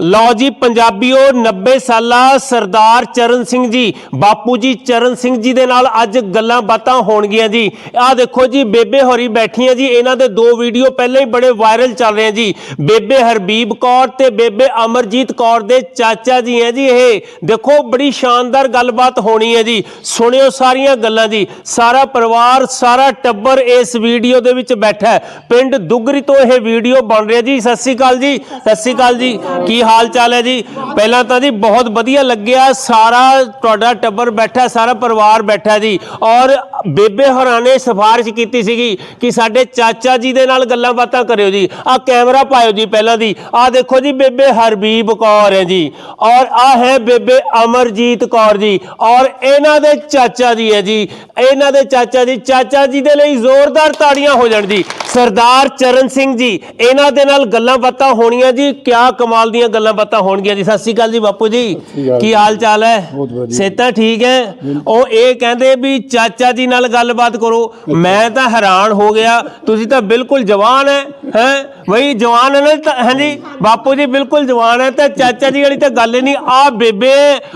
ਲਓ ਜੀ, ਪੰਜਾਬੀਓ 90 ਸਾਲਾ ਸਰਦਾਰ ਚਰਨ ਸਿੰਘ ਜੀ, ਬਾਪੂ ਜੀ ਚਰਨ ਸਿੰਘ ਜੀ ਦੇ ਨਾਲ ਅੱਜ ਗੱਲਾਂ ਬਾਤਾਂ ਹੋਣਗੀਆਂ ਜੀ। ਆਹ ਦੇਖੋ ਜੀ, ਬੇਬੇ ਹੋਰੀ ਬੈਠੀਆਂ ਜੀ, ਇਹਨਾਂ ਦੇ ਦੋ ਵੀਡੀਓ ਪਹਿਲਾਂ ਹੀ ਬੜੇ ਵਾਇਰਲ ਚੱਲ ਰਹੇ ਜੀ। ਬੇਬੇ ਹਰਬੀਬ ਕੌਰ ਤੇ ਬੇਬੇ ਅਮਰਜੀਤ ਕੌਰ ਦੇ ਚਾਚਾ ਜੀ ਹੈ ਜੀ ਇਹ। ਦੇਖੋ, ਬੜੀ ਸ਼ਾਨਦਾਰ ਗੱਲਬਾਤ ਹੋਣੀ ਹੈ ਜੀ। ਸੁਣਿਓ ਸਾਰੀਆਂ ਗੱਲਾਂ ਜੀ। ਸਾਰਾ ਪਰਿਵਾਰ, ਸਾਰਾ ਟੱਬਰ ਇਸ ਵੀਡੀਓ ਦੇ ਵਿੱਚ ਬੈਠਾ ਹੈ। ਪਿੰਡ ਦੁਗਰੀ ਤੋਂ ਇਹ ਵੀਡੀਓ ਬਣ ਰਿਹਾ ਜੀ। ਸਤਿ ਸ੍ਰੀ ਅਕਾਲ ਜੀ, ਸਤਿ ਸ੍ਰੀ ਅਕਾਲ ਜੀ। ਕੀ ਹਾਲ ਚਾਲ ਹੈ ਜੀ। ਪਹਿਲਾਂ ਤਾਂ ਜੀ ਬਹੁਤ ਵਧੀਆ ਲੱਗਿਆ। ਸਾਰਾ ਤੁਹਾਡਾ ਟੱਬਰ ਬੈਠਾ, ਸਾਰਾ ਪਰਿਵਾਰ ਬੈਠਾ ਜੀ। ਔਰ ਬੇਬੇ ਹੋਰਾਂ ਨੇ ਸਿਫਾਰਿਸ਼ ਕੀਤੀ ਸੀਗੀ ਕਿ ਸਾਡੇ ਚਾਚਾ ਜੀ ਦੇ ਨਾਲ ਗੱਲਾਂ ਬਾਤਾਂ ਕਰਿਓ ਜੀ। ਆ ਕੈਮਰਾ ਪਾਇਓ ਜੀ ਪਹਿਲਾਂ ਦੀ। ਆ ਦੇਖੋ ਜੀ, ਬੇਬੇ ਹਰਬੀਬ ਕੌਰ ਹੈ ਜੀ। ਔਰ ਆ ਹੈ ਬੇਬੇ ਅਮਰਜੀਤ ਕੌਰ ਜੀ। ਔਰ ਇਹਨਾਂ ਦੇ ਚਾਚਾ ਜੀ ਹੈ ਜੀ। ਇਹਨਾਂ ਦੇ ਚਾਚਾ ਜੀ ਚਾਚਾ ਜੀ ਦੇ ਲਈ ਜ਼ੋਰਦਾਰ ਤਾੜੀਆਂ ਹੋ ਜਾਣ ਜੀ। ਸਰਦਾਰ ਚਰਨ ਸਿੰਘ ਜੀ ਇਹਨਾਂ ਦੇ ਨਾਲ ਗੱਲਾਂ ਬਾਤਾਂ ਹੋਣੀਆਂ ਜੀ। ਕਿਆ ਕਮਾਲ ਦੀਆਂ ਗੱਲਾਂ ਬਾਤਾਂ ਹੋਣਗੀਆਂ ਜੀ। ਸਤਿ ਸ਼੍ਰੀ ਅਕਾਲ ਜੀ ਬਾਪੂ ਜੀ। ਕੀ ਹਾਲ ਚਾਲ ਹੈ। ਸਿਹਤਾਂ ਠੀਕ ਹੈ? ਉਹ ਇਹ ਕਹਿੰਦੇ ਵੀ ਚਾਚਾ ਜੀ ਨਾਲ ਗੱਲਬਾਤ ਕਰੋ। ਮੈਂ ਤਾਂ ਹੈਰਾਨ ਹੋ ਗਿਆ। ਤੁਸੀਂ ਤਾਂ ਬਿਲਕੁਲ ਜਵਾਨ ਹੈ ਹੈ? ਬਈ ਜਵਾਨ ਹੈ ਨਾ ਹਾਂਜੀ ਬਾਪੂ ਜੀ ਬਿਲਕੁਲ ਜਵਾਨ ਹੈ। ਤੇ ਚਾਚਾ ਜੀ ਵਾਲੀ ਤਾਂ ਗੱਲ ਹੀ ਨਹੀਂ। ਆ ਬੇਬੇ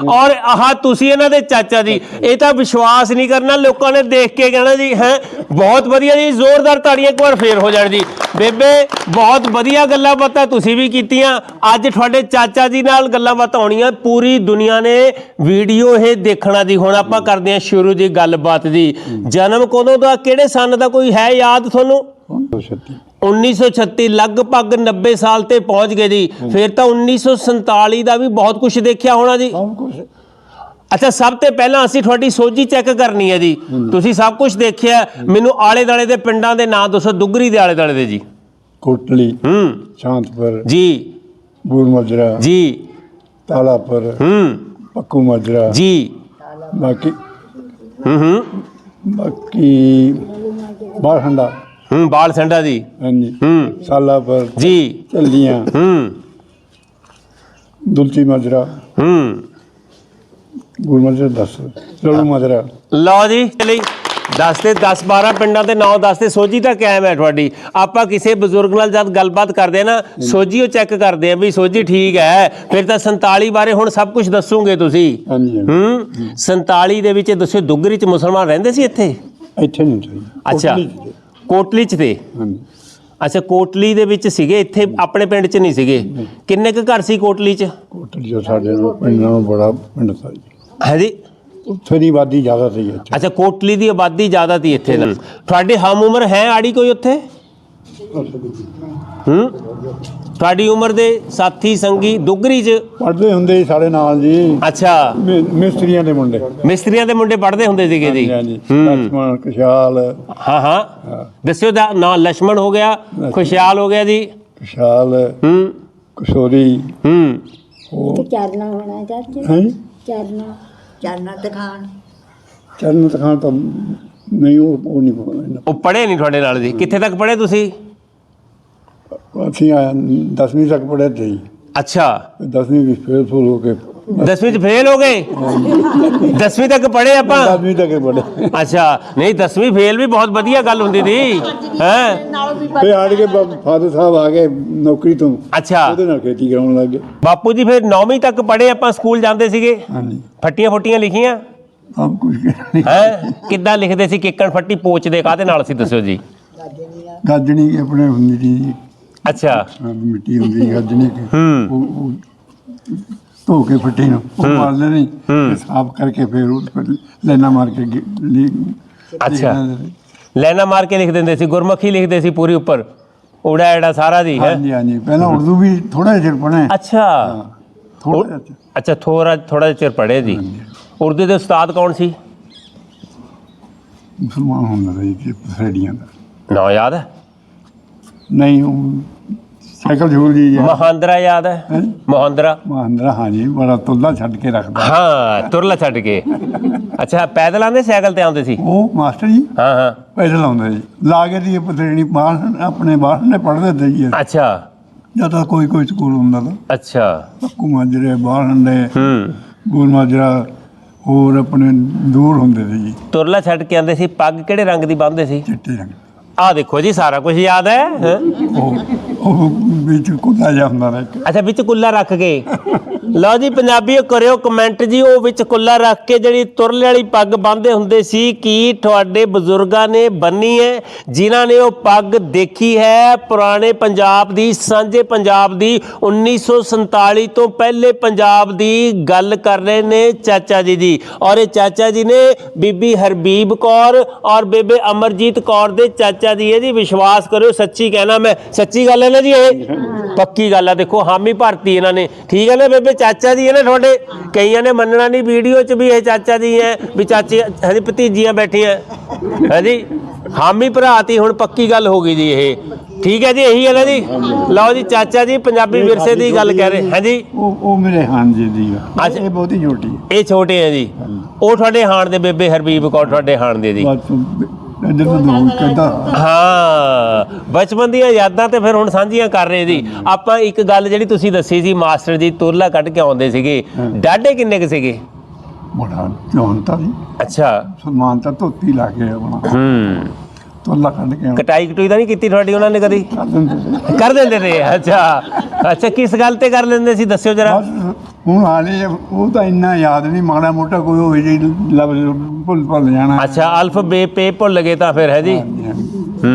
ਔਰ ਆਹ ਤੁਸੀਂ ਇਹਨਾਂ ਦੇ ਚਾਚਾ ਜੀ। ਇਹ ਤਾਂ ਵਿਸ਼ਵਾਸ ਨਹੀਂ ਕਰਨਾ। ਲੋਕਾਂ ਨੇ ਦੇਖ ਕੇ ਕਹਿਣਾ ਜੀ ਹੈ? ਬਹੁਤ ਵਧੀਆ ਜੀ। ਜ਼ੋਰਦਾਰ ਤਾੜੀਆਂ ਇੱਕ ਵਾਰ ਫੇਰ ਹੋ ਜਾਣ ਜੀ। ਬੇਬੇ ਬਹੁਤ ਵਧੀਆ ਗੱਲਾਂ ਬਾਤਾਂ ਤੁਸੀਂ ਵੀ ਕੀਤੀਆਂ। ਅੱਜ ਤੁਹਾਡੇ ਚਾਚਾ ਜੀ ਨਾਲ ਗੱਲਾਂ ਬਾਤਾਂ ਹੋਣੀਆਂ। ਪੂਰੀ ਦੁਨੀਆ ਨੇ ਵੀਡੀਓ ਇਹ ਦੇਖਣਾ ਜੀ। ਹੁਣ ਆਪਾਂ ਕਰਦੇ ਹਾਂ ਸ਼ੁਰੂ ਜੀ ਗੱਲਬਾਤ ਜੀ। ਜਨਮ ਕਦੋਂ ਦਾ ਕਿਹੜੇ ਸੰਨ ਦਾ ਕੋਈ ਹੈ ਯਾਦ ਤੁਹਾਨੂੰ? 136 1936 ਲਗਭਗ 90 ਸਾਲ ਤੇ ਪਹੁੰਚ ਗਏ ਜੀ। ਫਿਰ ਤਾਂ 1947 ਦਾ ਵੀ ਬਹੁਤ ਕੁਝ ਦੇਖਿਆ ਹੋਣਾ ਜੀ। ਸਭ ਕੁਝ ਅੱਛਾ ਸਭ ਤੋਂ ਪਹਿਲਾਂ ਅਸੀਂ ਤੁਹਾਡੀ ਸੋਝੀ ਚੈੱਕ ਕਰਨੀ ਹੈ ਜੀ। ਤੁਸੀਂ ਸਭ ਕੁਝ ਦੇਖਿਆ। ਮੈਨੂੰ ਆਲੇ ਦਾਲੇ ਦੇ ਪਿੰਡਾਂ ਦੇ ਨਾਂ ਦੱਸੋ ਦੁੱਗਰੀ ਦੇ ਆਲੇ ਦਾਲੇ ਦੇ ਜੀ। ਕੋਟਲੀ ਹੂੰ। ਸ਼ਾਂਤਪੁਰ ਜੀ। ਬੂਰ ਮਜਰਾ ਜੀ। ਤਾਲਾਪੁਰ ਹੂੰ। ਪੱਕੂ ਮਜਰਾ। ਜੀ। ਬਾਕੀ ਹੂੰ ਹੂੰ। ਬਾਕੀ ਬਾਹੰਡਾ ਹੂੰ ਬਾਲ ਸੰਡਾ ਜੀ। ਹਾਂਜੀ। ਹੂੰ। ਸਾਲਾਪੁਰ। ਜੀ। ਚੱਲੀਆਂ ਹੂੰ। ਦੁਲਚੀ ਮਜਰਾ। ਹੂੰ। ਮਜਰਾ ਦੱਸ ਲੜੂ ਮਜਰਾ ਲਓ ਜੀ ਚਲੀ। 10 ਤੇ 10 12 ਪਿੰਡਾਂ ਦੇ ਨਾਂ ਦੱਸ ਤੇ ਸੋਝੀ ਤਾਂ ਕਾਇਮ ਹੈ ਤੁਹਾਡੀ। ਆਪਾਂ ਕਿਸੇ ਬਜ਼ੁਰਗ ਨਾਲ ਜਦ ਗੱਲਬਾਤ ਕਰਦੇ ਆ ਨਾ ਸੋਝੀ ਉਹ ਚੈੱਕ ਕਰਦੇ ਆ ਵੀ ਸੋਝੀ ਠੀਕ ਹੈ। ਫਿਰ ਤਾਂ 47 ਬਾਰੇ ਹੁਣ ਸਭ ਕੁਝ ਦੱਸੋਗੇ ਤੁਸੀਂ। ਹਾਂਜੀ। ਹੂੰ? 47 ਦੇ ਵਿੱਚ ਦੱਸਿਓ ਦੁੱਗਰੀ ਚ ਮੁਸਲਮਾਨ ਰਹਿੰਦੇ ਸੀ ਇੱਥੇ? ਇੱਥੇ ਨਹੀਂ ਚਾਹੀਦਾ ਅੱਛਾ। ਕੋਟਲੀ ਚ। ਤੇ? ਹਾਂਜੀ। ਅੱਛਾ ਕੋਟਲੀ ਦੇ ਵਿੱਚ ਸੀਗੇ ਇੱਥੇ ਆਪਣੇ ਪਿੰਡ ਚ ਨਹੀਂ ਸੀਗੇ। ਕਿੰਨੇ ਕੁ ਘਰ ਸੀ ਕੋਟਲੀ ਚ? ਕੋਟਲੀ ਜੋ ਸਾਡੇ ਪਿੰਡ ਨਾਲੋਂ ਬੜਾ ਪਿੰਡ ਸੀ। ਹੈ ਜੀ? ਉੱਥੇ ਦੀ ਆਬਾਦੀ ਜ਼ਿਆਦਾ ਸੀ ਇੱਥੇ। ਅੱਛਾ ਕੋਟਲੀ ਦੀ ਆਬਾਦੀ ਜ਼ਿਆਦਾ ਸੀ ਇੱਥੇ ਨਾਲ। ਤੁਹਾਡੇ ਹਮ ਉਮਰ ਹੈ ਆੜੀ ਕੋਈ ਉੱਥੇ? ਹੂੰ? ਤੁਹਾਡੀ ਉਮਰ ਦੇ ਸਾਥੀ ਸੰਗੀ ਦੁੱਗਰੀ 'ਚ? ਪੜਦੇ ਹੁੰਦੇ ਸੀ ਸਾਡੇ ਨਾਲ ਜੀ। ਅੱਛਾ। ਮਿਸਤਰੀਆਂ ਦੇ ਮੁੰਡੇ। ਮਿਸਤਰੀਆਂ ਦੇ ਮੁੰਡੇ ਪੜਦੇ ਹੁੰਦੇ ਸੀਗੇ ਜੀ? ਹਾਂਜੀ ਲక్ష్మణ ਕਸ਼ਾਲ ਹਾਂ ਹਾਂ। ਦੱਸਿਓ ਦਾ ਨਾਂ ਲక్ష్మణ ਹੋ ਗਿਆ ਖੁਸ਼ਹਾਲ ਹੋ ਗਿਆ ਜੀ? ਕਸ਼ਾਲ ਹੂੰ। ਕਸ਼ੋਰੀ। ਹੂੰ। ਉਹ ਕਿਆ ਨਾਮ ਹੋਣਾ ਚਾਹੀਦਾ ਹਾਂਜੀ ਚਰਨਾ ਚਰਨਾ ਦਿਖਾਣ ਚਰਨ ਤਖਾਨ ਤਾਂ ਨਹੀਂ ਉਹ ਉਹ ਨਹੀਂ ਪਤਾ ਉਹ ਪੜ੍ਹੇ ਨਹੀਂ ਤੁਹਾਡੇ ਨਾਲ ਜੀ? ਕਿੱਥੇ ਤੱਕ ਪੜ੍ਹੇ ਤੁਸੀਂ? ਅਸੀਂ ਆ 10ਵੀਂ ਤੱਕ ਪੜ੍ਹੇ ਤੇ ਜੀ ਅੱਛਾ। 10ਵੀਂ ਵਿੱਚ ਫੇਲ ਫੁੱਲ ਹੋ ਕੇ 10ਵੀਂ ਚ ਫੇਲ ਹੋ ਗਏ? 10ਵੀਂ ਤੱਕ ਪੜ੍ਹੇ ਆਪਾਂ? 10ਵੀਂ ਤੱਕ ਪੜ੍ਹੇ। ਅੱਛਾ ਨਹੀਂ 10ਵੀਂ ਫੇਲ ਵੀ ਬਹੁਤ ਵਧੀਆ ਗੱਲ ਹੁੰਦੀ ਸੀ। ਹੈ? ਫੇ ਆੜ ਕੇ ਫਾਦਰ ਸਾਹਿਬ ਆ ਗਏ ਨੌਕਰੀ ਤੋਂ। ਅੱਛਾ। ਉਹਦੇ ਨਾਲ ਖੇਤੀ ਕਰਾਉਣ ਲੱਗ ਗਏ। ਬਾਪੂ ਜੀ ਫਿਰ 9ਵੀਂ ਤੱਕ ਪੜ੍ਹੇ ਆਪਾਂ ਸਕੂਲ ਜਾਂਦੇ ਸੀਗੇ? ਹਾਂਜੀ। ਫੱਟੀਆਂ ਫੁੱਟੀਆਂ ਲਿਖੀਆਂ? ਸਭ ਕੁਝ ਨਹੀਂ ਹੈ? ਕਿੱਦਾਂ ਲਿਖਦੇ ਸੀ? ਕਿੱਕਣ ਫੱਟੀ ਪੋਚਦੇ ਕਾਹਦੇ ਨਾਲ ਸੀ ਦੱਸਿਓ ਜੀ। ਗਾਜਣੀ ਆਪਣੇ ਹੁੰਦੀ ਸੀ। ਅੱਛਾ। ਮਿੱਟੀ ਹੁੰਦੀ ਸੀ ਗਾਜਣੀ। ਹੂੰ। ਉਹ ਉਹ ਧੋ ਕੇ ਫੱਟੀ ਨੂੰ ਉਹ ਮਾਰ ਲੈਣੀ। ਤੇ ਸਾਫ਼ ਕਰਕੇ ਫਿਰ ਉਸ ਪਰ ਲੈਣਾ ਮਾਰ ਕੇ ਗੇ- ਲਿ- ਅੱਛਾ। ਸੀ। ਲੈਣਾ ਮਾਰ ਕੇ ਲਿਖ ਦਿੰਦੇ ਸੀ ਗੁਰਮੁਖੀ ਲਿਖਦੇ ਸੀ ਪੂਰੀ ਉੱਪਰ ਉੜਾ ਐੜਾ ਸਾਰਾ ਜੀ ਹੈ? ਹਾਂਜੀ ਹਾਂਜੀ। ਪਹਿਲਾਂ ਉਰਦੂ ਵੀ ਥੋੜਾ ਜਿਹਾ ਚਿਰ ਪੜ੍ਹੇ ਅੱਛਾ। ਥੋੜਾ ਜਿਹਾ। ਅੱਛਾ ਥੋੜਾ ਥੋੜਾ ਜਿਹਾ ਚਿਰ ਪੜ੍ਹੇ ਜੀ ਉਰਦੂ ਦੇ ਉਸਤਾਦ ਕੌਣ ਸੀ? ਮੁਸਲਮਾਨ ਹੁੰਦਾ ਸੀ ਜੀ ਫਰੇਡੀਆਂ ਦਾ। ਨਾਂ ਯਾਦ ਹੈ? ਨਹੀਂ ਉਹ ਸਾਈਕਲ ਝੂਲ ਜੀ ਜੀ। ਮਹਾਂਦਰਾ ਯਾਦ ਹੈ? ਹੈਂ? ਮਹਾਂਦਰਾ। ਮਹਿੰਦਰਾ ਹਾਂਜੀ ਬੜਾ ਤੁੱਲਾ ਛੱਡ ਕੇ ਰੱਖਦਾ। ਹਾਂ ਤੁਰਲਾ ਛੱਡ ਕੇ। ਅੱਛਾ ਪੈਦਲ ਆਉਂਦੇ ਸਾਈਕਲ ਤੇ ਆਉਂਦੇ ਸੀ? ਉਹ ਮਾਸਟਰ ਜੀ ਹਾਂ ਹਾਂ। ਪੈਦਲ ਆਉਂਦਾ ਜੀ ਲਾ ਕੇ ਦੀ ਪਤਰੇਣੀ ਬਾਹਰ ਆਪਣੇ ਬਾਹਰ ਨੇ ਪੜ੍ਹਦੇ ਤੇ ਜੀ ਅੱਛਾ। ਜਦੋਂ ਕੋਈ ਕੋਈ ਸਕੂਲ ਹੁੰਦਾ ਤਾਂ। ਅੱਛਾ। ਪੱਕੂ ਮਾਜਰੇ ਬਾਹਰ ਹੰਡੇ ਹੂੰ। ਗੂਰ ਮਾਜਰਾ ਹੋਰ ਆਪਣੇ ਦੂਰ ਹੁੰਦੇ ਸੀ ਜੀ। ਤੁਰਲਾ ਛੱਡ ਕੇ ਆਉਂਦੇ ਸੀ। ਪੱਗ ਕਿਹੜੇ ਰੰਗ ਦੀ ਬੰਨ੍ਹਦੇ ਸੀ? ਚਿੱਟੇ ਰੰਗ। ਆਹ ਦੇਖੋ ਜੀ ਸਾਰਾ ਕੁਝ ਯਾਦ ਹੈ ਹੈਂ? ਉਹ ਉਹ ਵਿੱਚ ਹੁੰਦਾ ਨਾ ਇੱਕ। ਅੱਛਾ ਵਿੱਚ ਕੁੱਲਾ ਰੱਖ ਕੇ ਲਓ ਜੀ ਪੰਜਾਬੀਓ ਕਰਿਓ ਕਮੈਂਟ ਜੀ ਉਹ ਵਿੱਚ ਕੁੱਲਾ ਰੱਖ ਕੇ ਜਿਹੜੀ ਤੁਰਲੇ ਵਾਲੀ ਪੱਗ ਬੰਨ੍ਹਦੇ ਹੁੰਦੇ ਸੀ ਕੀ ਤੁਹਾਡੇ ਬਜ਼ੁਰਗਾਂ ਨੇ ਬੰਨੀ ਹੈ ਜਿਨ੍ਹਾਂ ਨੇ ਉਹ ਪੱਗ ਦੇਖੀ ਹੈ? ਪੁਰਾਣੇ ਪੰਜਾਬ ਦੀ ਸਾਂਝੇ ਪੰਜਾਬ ਦੀ 1947 ਤੋਂ ਪਹਿਲੇ ਪੰਜਾਬ ਦੀ ਗੱਲ ਕਰ ਰਹੇ ਨੇ ਚਾਚਾ ਜੀ ਜੀ ਔਰ ਇਹ ਚਾਚਾ ਜੀ ਨੇ ਬੀਬੀ ਹਰਬੀਬ ਕੌਰ ਔਰ ਬੇਬੇ ਅਮਰਜੀਤ ਕੌਰ ਦੇ ਚਾਚਾ ਜੀ ਹੈ ਜੀ ਵਿਸ਼ਵਾਸ ਕਰਿਓ ਸੱਚੀ ਕਹਿਣਾ ਮੈਂ। ਸੱਚੀ ਗੱਲ ਹੈ ਨਾ ਜੀ ਇਹ? ਪੱਕੀ ਗੱਲ ਆ ਦੇਖੋ ਹਾਮੀ ਭਰਤੀ ਇਹਨਾਂ ਨੇ। ਠੀਕ ਹੈ ਨਾ ਬੇਬੇ? ਚਾਚਾ ਜੀ ਹੈ ਨਾ ਤੁਹਾਡੇ ਕਈਆਂ ਨੇ ਮੰਨਣਾ ਨਹੀਂ ਵੀਡੀਓ 'ਚ ਵੀ ਇਹ ਚਾਚਾ ਜੀ ਹੈ ਵੀ ਚਾਚੇ ਹਜੇ ਭਤੀਜੀਆਂ ਬੈਠੀਆਂ। ਹਾਂਜੀ ਹਾਮੀ ਭਰਾਤੀ ਹੁਣ ਪੱਕੀ ਗੱਲ ਹੋ ਗਈ ਜੀ ਇਹ। ਠੀਕ ਹੈ ਜੀ ਇਹੀ ਹੈ ਨਾ ਜੀ? ਲਓ ਜੀ ਚਾਚਾ ਜੀ ਪੰਜਾਬੀ ਵਿਰਸੇ ਦੀ ਗੱਲ ਕਹਿ ਰਹੇ। ਹਾਂਜੀ। ਉਹ ਉਹ ਮੇਰੇ ਹਾਂਜੀ ਦੀ ਆ। ਅੱਛਾ। ਇਹ ਬਹੁਤੀ ਛੋਟੀ ਹੈ। ਇਹ ਛੋਟੇ ਆ ਜੀ। ਉਹ ਤੁਹਾਡੇ ਹਾਣ ਦੇ ਬੇਬੇ ਹਰਬੀਬ ਕੌਰ ਤੁਹਾਡੇ ਹਾਣ ਦੇ ਜੀ। ਬਸ ਦੋ ਕਹਿੰਦਾ ਹਾਂ ਬਚਪਨ ਦੀਆਂ ਯਾਦਾਂ ਤੇ ਫਿਰ ਹੁਣ ਸਾਂਝੀਆਂ ਕਰ ਰਹੇ ਜੀ। ਆਪਾਂ ਇੱਕ ਗੱਲ ਜਿਹੜੀ ਤੁਸੀਂ ਦੱਸੀ ਸੀ ਮਾਸਟਰ ਜੀ ਤੁਰਲਾ ਕੱਢ ਕੇ ਆਉਂਦੇ ਸੀਗੇ। ਡਾਢੇ ਕਿੰਨੇ ਕੁ ਸੀਗੇ? ਬੜਾ ਚੌਂਤਾ ਜੀ। ਅੱਛਾ। ਸਨਮਾਨ ਤਾਂ ਧੋਤੀ ਲਾ ਕੇ ਆਪਣਾ ਹੂੰ। ਤੋਲਾ ਕੱਢ ਕੇ ਕਟਾਈ ਕਟੂਈ ਤਾਂ ਨਹੀਂ ਕੀਤੀ ਤੁਹਾਡੀ ਉਹਨਾਂ ਨੇ ਕਦੀ? ਕਰ ਦਿੰਦੇ ਨੇ ਅੱਛਾ। ਅੱਛਾ ਕਿਸ ਗੱਲ ਤੇ ਕਰ ਲੈਂਦੇ ਸੀ ਦੱਸਿਓ ਜਰਾ। ਹੁਣ ਹਾਲੇ ਉਹ ਤਾਂ ਇੰਨਾ ਯਾਦ ਨਹੀਂ ਮਾੜਾ ਮੋਟਾ ਕੋਈ ਹੋਈ ਜੀ ਲਫ਼ਜ਼ ਭੁੱਲ ਭੁੱਲ ਜਾਣਾ। ਅੱਛਾ ਅਲਫ ਬੇ ਪੇ ਭੁੱਲ ਗਏ ਤਾਂ ਫਿਰ ਹੈ ਜੀ। ਹੂੰ।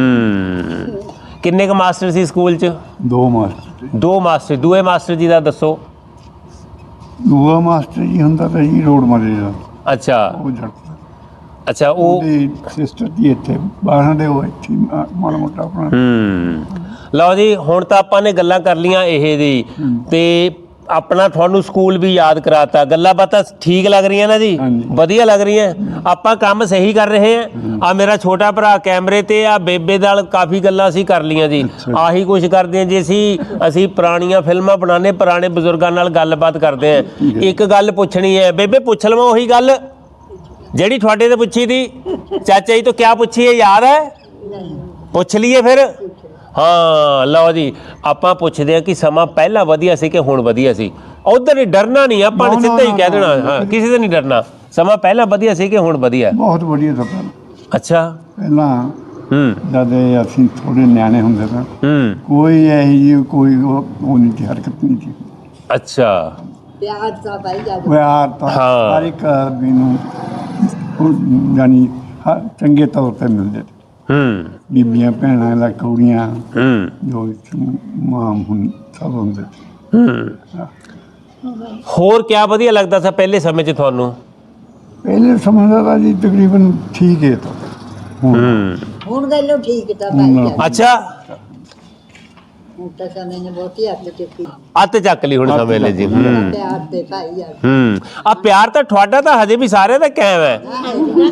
ਕਿੰਨੇ ਕ ਮਾਸਟਰ ਸੀ ਸਕੂਲ 'ਚ? ਦੋ ਮਾਸਟਰ ਦੋ ਮਾਸਟਰ ਦੂਏ ਮਾਸਟਰ ਜੀ ਦਾ ਦੱਸੋ। ਦੂਆ ਮਾਸਟਰ ਜੀ ਹੁੰਦਾ ਤਾਂ ਜੀ ਰੋਡ ਮਾਰੇ ਦਾ ਅੱਛਾ। ਉਹ ਜੜ ਅੱਛਾ ਉਹ ਉਹਦੀ ਸਿਸਟਰ ਦੀ ਇੱਥੇ ਬਾਹਰ ਦੇ ਉਹ ਇੱਥੇ ਮਾ- ਮਾੜਾ ਮੋਟਾ ਆਪਣਾ। ਹੂੰ। ਲਓ ਜੀ ਹੁਣ ਤਾਂ ਆਪਾਂ ਨੇ ਗੱਲਾਂ ਕਰ ਲੀਆਂ ਇਹ ਦੀ। ਤੇ ਆਪਣਾ ਤੁਹਾਨੂੰ ਸਕੂਲ ਵੀ ਯਾਦ ਕਰਾਤਾ। ਗੱਲਾਂ ਬਾਤਾਂ ਠੀਕ ਲੱਗ ਰਹੀਆਂ ਨਾ ਜੀ? ਹਾਂਜੀ। ਵਧੀਆ ਲੱਗ ਰਹੀਆਂ। ਆਪਾਂ ਕੰਮ ਸਹੀ ਕਰ ਰਹੇ ਹਾਂ। ਆ ਮੇਰਾ ਛੋਟਾ ਭਰਾ ਕੈਮਰੇ ਤੇ ਆ ਬੇਬੇ ਨਾਲ ਕਾਫੀ ਗੱਲਾਂ ਅਸੀਂ ਕਰ ਲੀਆਂ ਜੀ। ਆਹੀ ਕੁਝ ਕਰਦੇ ਹਾਂ ਜੀ ਅਸੀਂ। ਅਸੀਂ ਪੁਰਾਣੀਆਂ ਫਿਲਮਾਂ ਬਣਾਉਂਦੇ ਪੁਰਾਣੇ ਬਜ਼ੁਰਗਾਂ ਨਾਲ ਗੱਲਬਾਤ ਕਰਦੇ ਹਾਂ। ਇੱਕ ਗੱਲ ਪੁੱਛਣੀ ਹੈ। ਬੇਬੇ ਪੁੱਛ ਲਵਾਂ ਉਹੀ ਗੱਲ। ਜਿਹੜੀ ਤੁਹਾਡੇ ਤੇ ਪੁੱਛੀ ਦੀ ਚਾਚਾ ਜੀ ਤੋਂ ਕਿਆ ਪੁੱਛੀ ਹੈ ਯਾਦ ਹੈ? ਪੁੱਛ ਲਈਏ ਫਿਰ। ਹਾਂ ਲਓ ਜੀ ਆਪਾਂ ਪੁੱਛਦੇ ਆ ਕਿ ਸਮਾਂ ਪਹਿਲਾਂ ਵਧੀਆ ਸੀ ਕਿ ਹੁਣ ਵਧੀਆ ਸੀ? ਉਧਰ ਹੀ ਡਰਨਾ ਨਹੀਂ ਆਪਾਂ ਨੇ ਸਿੱਧਾ ਹੀ ਕਹਿ ਦੇਣਾ। ਹਾਂ ਕਿਸੇ ਤੇ ਨਹੀਂ ਡਰਨਾ। ਸਮਾਂ ਪਹਿਲਾਂ ਵਧੀਆ ਸੀ ਕਿ ਹੁਣ ਵਧੀਆ? ਬਹੁਤ ਵਧੀਆ ਪਹਿਲਾਂ ਅੱਛਾ। ਪਹਿਲਾਂ ਹੂੰ। ਜਦ ਇਹ ਅਸੀਂ ਥੋੜੇ ਨਿਆਣੇ ਹੁੰਦੇ ਤਾਂ ਹੂੰ। ਕੋਈ ਇਹੀ ਜਿਹੀ ਕੋਈ ਉਹ ਨਹੀਂ ਸੀ ਹਰਕਤ ਨਹੀਂ ਸੀ। ਅੱਛਾ। ਪਿਆਰ ਤਾਂ ਭਾਈ ਜਾ ਉਹ ਯਾਰ ਤਾਂ ਹਾਂ। ਹਰ ਇੱਕ ਆਦਮੀ ਨੂੰ ਉਹ ਯਾਨੀ ਹਰ ਚੰਗੇ ਤੌਰ ਤੇ ਮਿਲਦੇ ਤੇ। ਹੂੰ। ਬੀਬੀਆਂ ਭੈਣਾਂ ਲੱਕੜੀਆਂ ਹੂੰ। ਜੋ ਮਾਂ ਹੁਣ ਸਭ ਹੁੰਦੇ ਤੇ। ਹੂੰ। ਹੋਰ ਕਿਆ ਵਧੀਆ ਲੱਗਦਾ ਸੀ ਪਹਿਲੇ ਸਮੇਂ 'ਚ ਤੁਹਾਨੂੰ? ਪਹਿਲੇ ਸਮੇਂ ਦਾ ਤਾਂ ਜੀ ਤਕਰੀਬਨ ਠੀਕ ਹੈ ਤਾਂ। ਹੁਣ ਹੂੰ। ਹੁਣ ਗੱਲੋਂ ਠੀਕ ਤਾਂ ਭਾਈ ਅੱਛਾ। ਹੁਣ ਤਾਂ ਸਮੇਂ ਨੇ ਬਹੁਤੀ ਹੱਥ ਚੁੱਕੀ। ਅੱਤ ਚੱਕ ਲਈ ਹੁਣ ਸਮੇਂ ਲਈ ਜੀ। ਹੂੰ। ਪਿਆਰ ਤੇ ਭਾਈ ਜਾ ਹੂੰ। ਆ ਪਿਆਰ ਤਾਂ ਤੁਹਾਡਾ ਤਾਂ ਹਜੇ ਵੀ ਸਾਰਿਆਂ ਦਾ ਕਾਇਮ ਹੈ।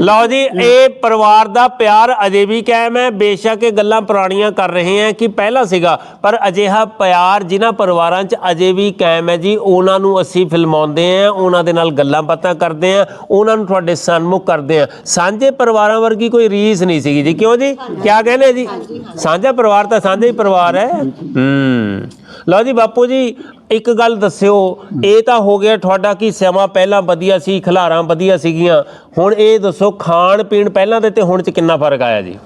ਲਓ ਜੀ ਇਹ ਪਰਿਵਾਰ ਦਾ ਪਿਆਰ ਅਜੇ ਵੀ ਕਾਇਮ ਹੈ। ਬੇਸ਼ੱਕ ਇਹ ਗੱਲਾਂ ਪੁਰਾਣੀਆਂ ਕਰ ਰਹੇ ਹਾਂ ਕਿ ਪਹਿਲਾਂ ਸੀਗਾ ਪਰ ਅਜਿਹਾ ਪਿਆਰ ਜਿਨ੍ਹਾਂ ਪਰਿਵਾਰਾਂ 'ਚ ਅਜੇ ਵੀ ਕਾਇਮ ਹੈ ਜੀ ਉਹਨਾਂ ਨੂੰ ਅਸੀਂ ਫਿਲਮਾਉਂਦੇ ਹਾਂ ਉਹਨਾਂ ਦੇ ਨਾਲ ਗੱਲਾਂ ਬਾਤਾਂ ਕਰਦੇ ਹਾਂ ਉਹਨਾਂ ਨੂੰ ਤੁਹਾਡੇ ਸਨਮੁਖ ਕਰਦੇ ਹਾਂ। ਸਾਂਝੇ ਪਰਿਵਾਰਾਂ ਵਰਗੀ ਕੋਈ ਰੀਸ ਨਹੀਂ ਸੀਗੀ ਜੀ। ਕਿਉਂ ਜੀ? ਕਿਆ ਕਹਿੰਦੇ ਜੀ? ਸਾਂਝਾ ਪਰਿਵਾਰ ਤਾਂ ਸਾਂਝਾ ਹੀ ਪਰਿਵਾਰ ਹੈ। ਹੂੰ। ਲਓ ਜੀ ਬਾਪੂ ਜੀ ਇੱਕ ਗੱਲ ਦੱਸਿਓ ਇਹ ਤਾਂ ਹੋ ਗਿਆ ਤੁਹਾਡਾ ਕਿ ਸਮਾਂ ਪਹਿਲਾਂ ਵਧੀਆ ਸੀ ਖਿਲਾਰਾਂ ਵਧੀਆ ਸੀਗੀਆਂ। ਹੁਣ ਇਹ ਦੱਸੋ ਖਾਣ ਪੀਣ ਪਹਿਲਾਂ ਦੇ ਤੇ ਹੁਣ ਚ ਕਿੰਨਾ ਫ਼ਰਕ ਆਇਆ ਜੀ?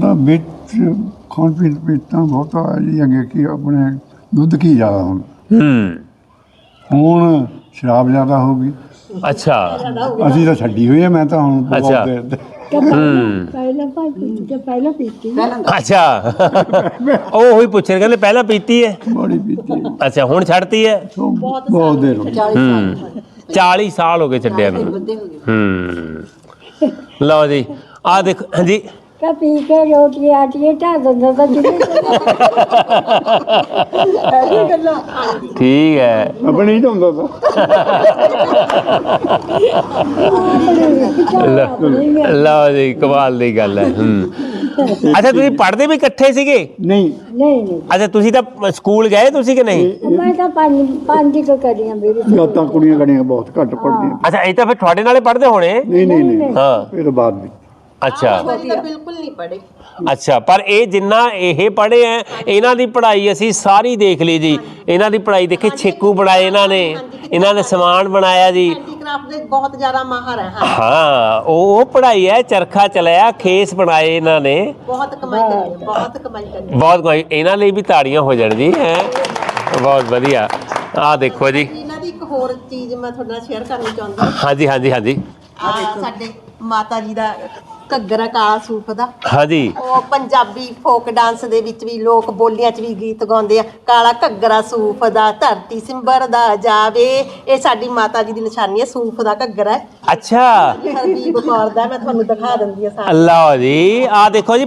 ਤਾਂ ਵਿੱਚ ਖਾਣ ਪੀਣ ਪੀਤਾਂ ਬਹੁਤ ਆ ਜੀ ਅੱਗੇ ਕੀ ਆਪਣੇ ਦੁੱਧ ਕੀ ਜ਼ਿਆਦਾ ਹੁਣ। ਹੂੰ। ਹੁਣ ਸ਼ਰਾਬ ਜ਼ਿਆਦਾ ਹੋ ਗਈ। ਅੱਛਾ। ਅਸੀਂ ਤਾਂ ਛੱਡੀ ਹੋਈ ਹੈ ਮੈਂ ਤਾਂ ਹੁਣ ਬਹੁਤ ਅੱਛਾ। ਦੇਰ ਦੇ- ਹੂੰ। ਪਹਿਲਾਂ ਭਾਈ ਤੇ ਪਹਿਲਾਂ ਪੀਤੀ ਅੱਛਾ। ਉਹ ਉਹੀ ਪੁੱਛ ਰਹੇ ਕਹਿੰਦੇ ਪਹਿਲਾਂ ਪੀਤੀ ਹੈ। ਬੜੀ ਪੀਤੀ ਹੈ। ਅੱਛਾ ਹੁਣ ਛੱਡਤੀ ਹੈ? ਸੋ ਬਹੁਤ ਦੇਰ ਹੋ ਗਈ ਹੂੰ। 40 ਸਾਲ। ਹੋ ਗਏ ਛੱਡਿਆ ਨੂੰ। ਹੂੰ ਲਓ ਜੀ ਆ ਦੇਖੋ ਹਾਂਜੀ। ਕਾ ਪੀ ਕੇ ਰੋਟੀ ਆਟੀਏ ਢਾ ਦਿੰਦਾ ਤਾਂ ਜਿਵੇਂ ਇਹ ਗੱਲਾਂ ਠੀਕ ਹੈ ਆਪਣੇ ਹੀ ਤਾਂ ਹੁੰਦਾ ਤਾਂ ਲਓ- ਜੀ ਕਮਾਲ ਦੀ ਗੱਲ ਹੈ ਹੂੰ ਅੱਛਾ ਤੁਸੀਂ ਪੜ੍ਹਦੇ ਵੀ ਇਕੱਠੇ ਸੀਗੇ ਨਹੀਂ ਨਹੀਂ ਨਹੀਂ ਅੱਛਾ ਤੁਸੀਂ ਤਾਂ ਸਕੂਲ ਗਏ ਤੁਸੀਂ ਕਿ ਨਹੀਂ ਮੈਂ ਤਾਂ ਪੰਜ ਪੰਜ ਕੁ ਕਰੀਆਂ ਮੇਰੇ ਜਾਤਾਂ ਕੁੜੀਆਂ ਲੜੀਆਂ ਬਹੁਤ ਘੱਟ ਪੜਦੀਆਂ ਅੱਛਾ ਇਹ ਤਾਂ ਫਿਰ ਤੁਹਾਡੇ ਨਾਲੇ ਪੜ੍ਹਦੇ ਹੋਣੇ ਨਹੀਂ ਨਹੀਂ ਨਹੀਂ ਹਾਂ ਇਹ ਤਾਂ ਬਾਅਦ ਵਿੱਚ ਅੱਛਾ। ਬਿਲਕੁਲ ਨਹੀਂ ਪੜੇ ਅੱਛਾ ਪਰ ਇਹ ਜਿੰਨਾ ਇਹ ਪੜ੍ਹੇ ਐ ਇਹਨਾਂ ਦੀ ਪੜ੍ਹਾਈ ਅਸੀਂ ਸਾਰੀ ਦੇਖ ਲਈ ਜੀ। ਇਹਨਾਂ ਦੀ ਪੜ੍ਹਾਈ ਦੇਖੇ ਛੇਕੂ ਬਣਾਏ ਇਹਨਾਂ ਨੇ। ਇਹਨਾਂ ਨੇ ਸਮਾਨ ਬਣਾਇਆ ਜੀ। ਕਰਾਫਟ ਦੇ ਬਹੁਤ ਜ਼ਿਆਦਾ ਮਾਹਰ ਹੈ ਹਾਂ। ਹਾਂ ਉਹ ਉਹ ਪੜ੍ਹਾਈ ਹੈ ਚਰਖਾ ਚਲਾਇਆ ਖੇਸ ਬਣਾਏ ਇਹਨਾਂ ਨੇ। ਬਹੁਤ ਕਮਾਈ ਕਰੀ ਹੈ ਬਹੁਤ ਕਮਾਈ ਕਰੀ ਹੈ। ਬਹੁਤ ਕੋਈ ਇਹਨਾਂ ਲਈ ਵੀ ਤਾੜੀਆਂ ਹੋ ਜਾਣ ਜੀ ਹੈ। ਬਹੁਤ ਵਧੀਆ। ਆ ਦੇਖੋ ਜੀ। ਇਹਨਾਂ ਦੀ ਇੱਕ ਹੋਰ ਚੀਜ਼ ਮੈਂ ਤੁਹਾਡੇ ਨਾਲ ਸ਼ੇਅਰ ਕਰਨੀ ਚਾਹੁੰਦੀ ਹਾਂ। ਹਾਂਜੀ ਹਾਂਜੀ ਹਾਂਜੀ। ਆਹ ਸਾਡੇ ਮਾਤਾ ਜੀ ਦਾ ਘੱਗਰਾ ਕਾਲਾ ਸੂਫ ਦਾ। ਹਾਂਜੀ। ਉਹ ਪੰਜਾਬੀ ਫੋਕ ਡਾਂਸ ਦੇ ਵਿੱਚ ਵੀ ਲੋਕ ਬੋਲੀਆਂ 'ਚ ਵੀ ਗੀਤ ਗਾਉਂਦੇ ਆ। ਕਾਲਾ ਘੱਗਰਾ ਸੂਫ ਦਾ ਧਰਤੀ ਸਿੰਬਰ ਦਾ ਜਾਵੇ। ਇਹ ਸਾਡੀ ਮਾਤਾ ਜੀ ਦੀ ਨਿਸ਼ਾਨੀ ਹੈ ਸੂਫ ਦਾ ਘੱਗਰਾ। ਹੈ ਅੱਛਾ। ਹਰਦੀਪ ਕੌਰ ਦਾ ਮੈਂ ਤੁਹਾਨੂੰ ਦਿਖਾ ਦਿੰਦੀ ਆ ਸਾਰਾ। ਅੱਲਾਹ ਜੀ ਆ ਦੇਖੋ ਜੀ